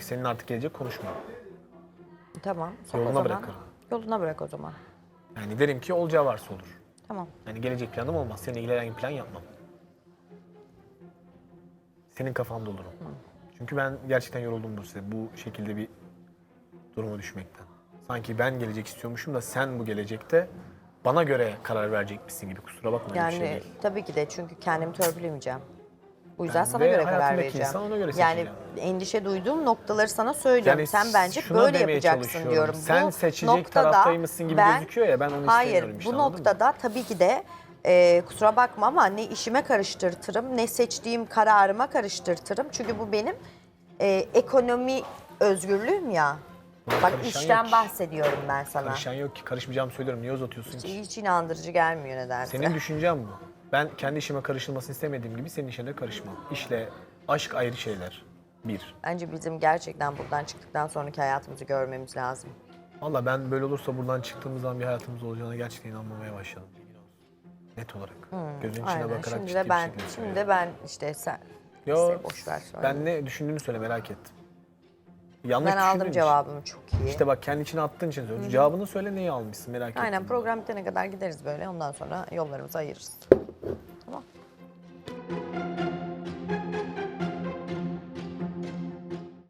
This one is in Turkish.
gelecek. Senin artık gelecek konuşma. Tamam. sok o Yoluna zaman. bırakırım. Yoluna bırak o zaman. Yani derim ki olacağı varsa olur. Tamam. Yani gelecek planım olmaz. Seninle ilgili herhangi bir plan yapmam. Senin kafanda olurum. Çünkü ben gerçekten yoruldum bu size. Bu şekilde bir duruma düşmekten. Sanki ben gelecek istiyormuşum da sen bu gelecekte bana göre karar verecekmişsin gibi. Kusura bakma bir Yani şey değil. tabii ki de çünkü kendimi törpülemeyeceğim. Bu yüzden sana göre karar hayatımdaki vereceğim. insan ona göre yani seçeceğim. endişe duyduğum noktaları sana söylüyorum. Yani Sen bence şuna böyle demeye yapacaksın çalışıyorum. diyorum. Sen Bu seçecek noktada taraftaymışsın gibi gözüküyor ya, ben onu Hayır, istemiyorum işte, bu anladın mı? noktada tabii ki de e, kusura bakma ama ne işime karıştırtırım ne seçtiğim kararıma karıştırtırım. Çünkü bu benim e, ekonomi özgürlüğüm ya. Bak karışan işten yok ki. bahsediyorum ben sana. Karışan yok ki. Karışmayacağımı söylüyorum. Niye uzatıyorsun ki? Hiç inandırıcı gelmiyor nedense. Senin düşüncen bu. Ben kendi işime karışılmasını istemediğim gibi senin işine de karışmam. İşle aşk ayrı şeyler. Bir. Bence bizim gerçekten buradan çıktıktan sonraki hayatımızı görmemiz lazım. Valla ben böyle olursa buradan çıktığımız zaman bir hayatımız olacağına gerçekten inanmamaya başladım. Net olarak. Gözün içine Hmm, Aynen. bakarak Şimdi de ben şimdi de ben işte sen Yo, Neyse, boş ver sonra. Ben ne düşündüğünü söyle merak ettim. Yanlış ben aldım cevabımı çok iyi. İşte bak kendi içine attığın için söylüyorum. Cevabını söyle neyi almışsın merak ettim. Aynen program bitene kadar gideriz böyle ondan sonra yollarımızı ayırırız.